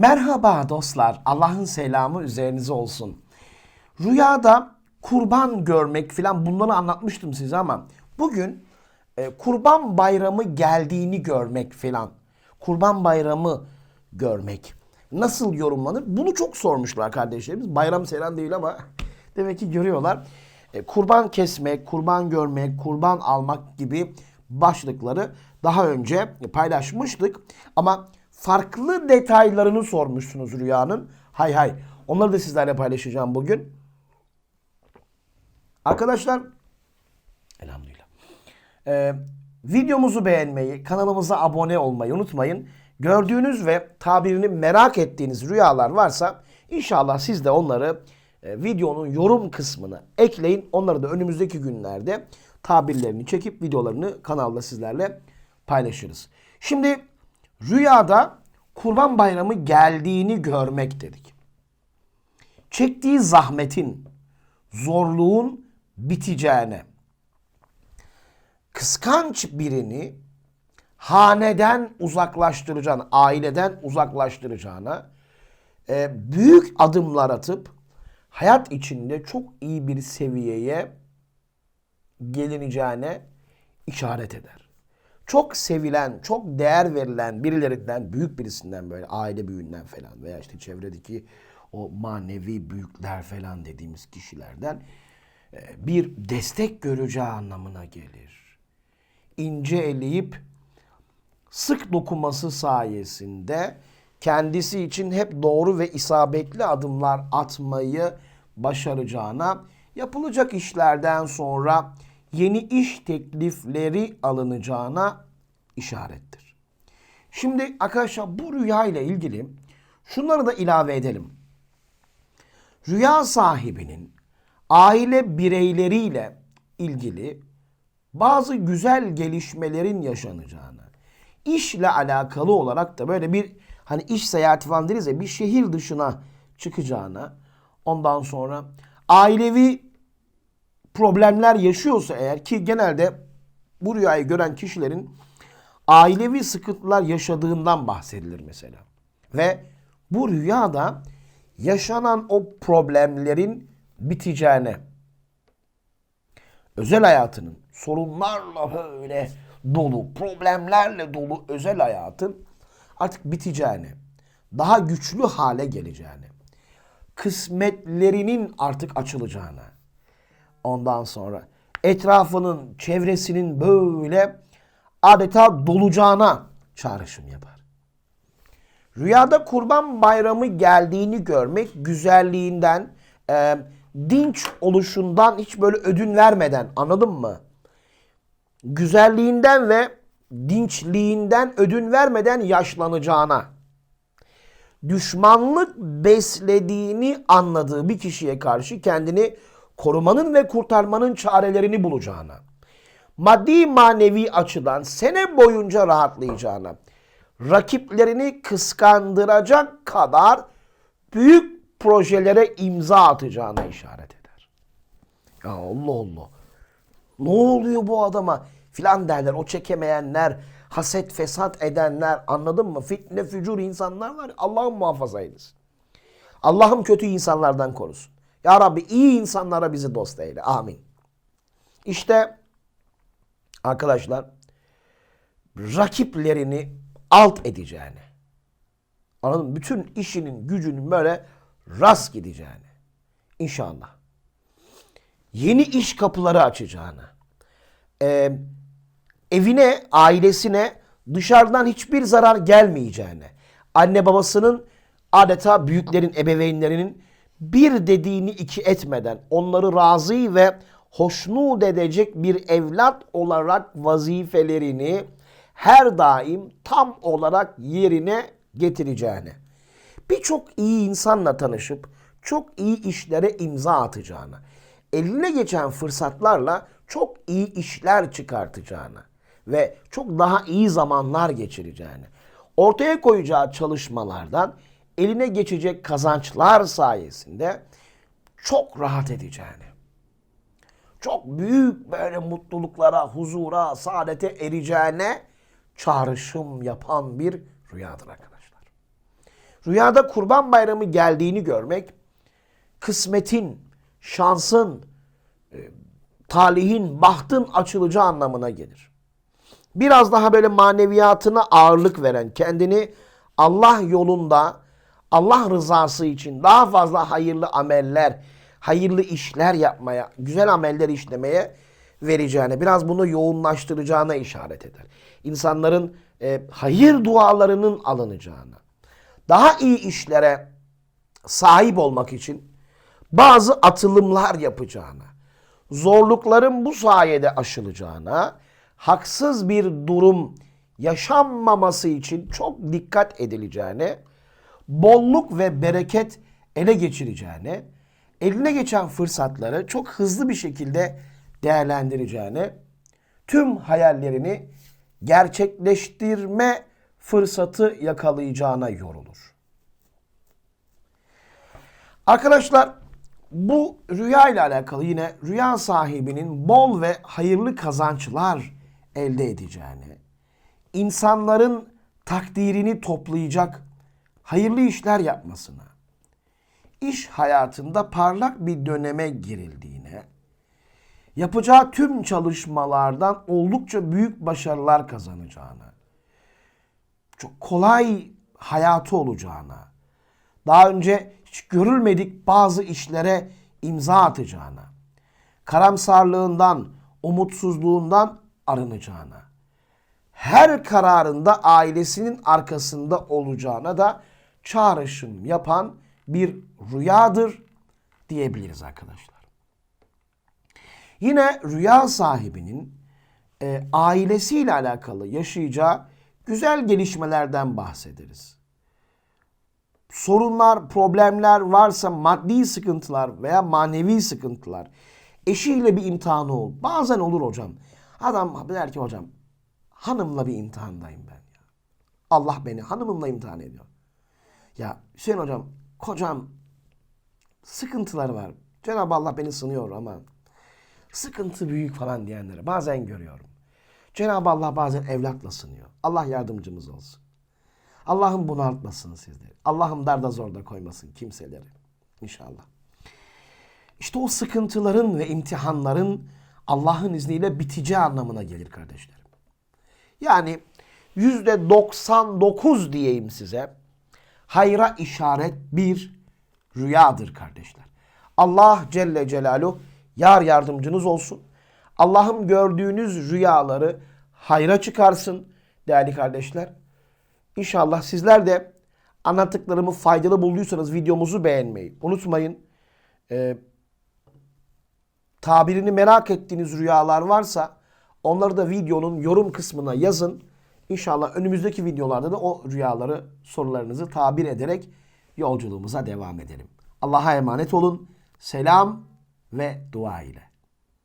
Merhaba dostlar. Allah'ın selamı üzerinize olsun. Rüyada kurban görmek filan bunları anlatmıştım size ama bugün e, kurban bayramı geldiğini görmek filan. Kurban bayramı görmek nasıl yorumlanır? Bunu çok sormuşlar kardeşlerimiz. Bayram selam değil ama demek ki görüyorlar. E, kurban kesmek, kurban görmek, kurban almak gibi başlıkları daha önce paylaşmıştık. Ama farklı detaylarını sormuşsunuz rüyanın. Hay hay. Onları da sizlerle paylaşacağım bugün. Arkadaşlar elhamdülillah. Ee, videomuzu beğenmeyi, kanalımıza abone olmayı unutmayın. Gördüğünüz ve tabirini merak ettiğiniz rüyalar varsa inşallah siz de onları e, videonun yorum kısmına ekleyin. Onları da önümüzdeki günlerde tabirlerini çekip videolarını kanalda sizlerle paylaşırız. Şimdi rüyada Kurban Bayramı geldiğini görmek dedik. Çektiği zahmetin, zorluğun biteceğine, kıskanç birini haneden uzaklaştıracağına, aileden uzaklaştıracağına e, büyük adımlar atıp hayat içinde çok iyi bir seviyeye gelineceğine işaret eder. Çok sevilen, çok değer verilen birilerinden, büyük birisinden böyle aile büyüğünden falan veya işte çevredeki o manevi büyükler falan dediğimiz kişilerden e, bir destek göreceği anlamına gelir. İnce eleyip sık dokunması sayesinde kendisi için hep doğru ve isabetli adımlar atmayı başaracağına, yapılacak işlerden sonra yeni iş teklifleri alınacağına işarettir. Şimdi arkadaşlar bu rüya ile ilgili şunları da ilave edelim. Rüya sahibinin aile bireyleriyle ilgili bazı güzel gelişmelerin yaşanacağını, işle alakalı olarak da böyle bir hani iş seyahati falan deriz ya bir şehir dışına çıkacağına, ondan sonra ailevi problemler yaşıyorsa eğer ki genelde bu rüyayı gören kişilerin ailevi sıkıntılar yaşadığından bahsedilir mesela. Ve bu rüyada yaşanan o problemlerin biteceğine, özel hayatının sorunlarla böyle dolu, problemlerle dolu özel hayatın artık biteceğini, daha güçlü hale geleceğini, kısmetlerinin artık açılacağını, ondan sonra etrafının, çevresinin böyle adeta dolacağına çağrışım yapar. Rüyada kurban bayramı geldiğini görmek güzelliğinden, e, dinç oluşundan hiç böyle ödün vermeden anladın mı? Güzelliğinden ve dinçliğinden ödün vermeden yaşlanacağına, düşmanlık beslediğini anladığı bir kişiye karşı kendini korumanın ve kurtarmanın çarelerini bulacağına, maddi manevi açıdan sene boyunca rahatlayacağına, rakiplerini kıskandıracak kadar büyük projelere imza atacağına işaret eder. Ya Allah Allah. Ne oluyor bu adama? Filan derler. O çekemeyenler, haset fesat edenler anladın mı? Fitne fücur insanlar var. Allah'ım muhafaza eylesin. Allah'ım kötü insanlardan korusun. Ya Rabbi iyi insanlara bizi dost eyle. Amin. İşte arkadaşlar rakiplerini alt edeceğini. Anladın mı? Bütün işinin gücünün böyle rast gideceğini. İnşallah. Yeni iş kapıları açacağını. Ee, evine, ailesine dışarıdan hiçbir zarar gelmeyeceğini. Anne babasının adeta büyüklerin, ebeveynlerinin bir dediğini iki etmeden onları razı ve hoşnut edecek bir evlat olarak vazifelerini her daim tam olarak yerine getireceğini, birçok iyi insanla tanışıp çok iyi işlere imza atacağını, eline geçen fırsatlarla çok iyi işler çıkartacağını ve çok daha iyi zamanlar geçireceğini, ortaya koyacağı çalışmalardan eline geçecek kazançlar sayesinde çok rahat edeceğini, çok büyük böyle mutluluklara, huzura, saadete ereceğine çağrışım yapan bir rüyadır arkadaşlar. Rüyada kurban bayramı geldiğini görmek kısmetin, şansın, e, talihin, bahtın açılacağı anlamına gelir. Biraz daha böyle maneviyatına ağırlık veren, kendini Allah yolunda, Allah rızası için daha fazla hayırlı ameller, hayırlı işler yapmaya, güzel ameller işlemeye vereceğine, biraz bunu yoğunlaştıracağına işaret eder. İnsanların e, hayır dualarının alınacağına, daha iyi işlere sahip olmak için bazı atılımlar yapacağına, zorlukların bu sayede aşılacağına, haksız bir durum yaşanmaması için çok dikkat edileceğine, bolluk ve bereket ele geçireceğine, eline geçen fırsatları çok hızlı bir şekilde değerlendireceğine, tüm hayallerini gerçekleştirme fırsatı yakalayacağına yorulur. Arkadaşlar bu rüya ile alakalı yine rüya sahibinin bol ve hayırlı kazançlar elde edeceğini, insanların takdirini toplayacak hayırlı işler yapmasına, iş hayatında parlak bir döneme girildiğine, yapacağı tüm çalışmalardan oldukça büyük başarılar kazanacağına, çok kolay hayatı olacağına, daha önce hiç görülmedik bazı işlere imza atacağına, karamsarlığından, umutsuzluğundan arınacağına, her kararında ailesinin arkasında olacağına da çağrışım yapan bir rüyadır diyebiliriz arkadaşlar. Yine rüya sahibinin e, ailesiyle alakalı yaşayacağı güzel gelişmelerden bahsederiz sorunlar, problemler varsa maddi sıkıntılar veya manevi sıkıntılar. Eşiyle bir imtihanı ol. Bazen olur hocam. Adam der ki hocam hanımla bir imtihandayım ben. Allah beni hanımımla imtihan ediyor. Ya Hüseyin hocam kocam sıkıntıları var. Cenab-ı Allah beni sınıyor ama sıkıntı büyük falan diyenleri bazen görüyorum. Cenab-ı Allah bazen evlatla sınıyor. Allah yardımcımız olsun. Allah'ım bunaltmasın sizleri. Allah'ım darda zorda koymasın kimseleri. İnşallah. İşte o sıkıntıların ve imtihanların Allah'ın izniyle biteceği anlamına gelir kardeşlerim. Yani yüzde 99 diyeyim size hayra işaret bir rüyadır kardeşler. Allah Celle Celaluhu yar yardımcınız olsun. Allah'ım gördüğünüz rüyaları hayra çıkarsın değerli kardeşler. İnşallah sizler de anlattıklarımı faydalı bulduysanız videomuzu beğenmeyi unutmayın. Ee, tabirini merak ettiğiniz rüyalar varsa onları da videonun yorum kısmına yazın. İnşallah önümüzdeki videolarda da o rüyaları sorularınızı tabir ederek yolculuğumuza devam edelim. Allah'a emanet olun. Selam ve dua ile.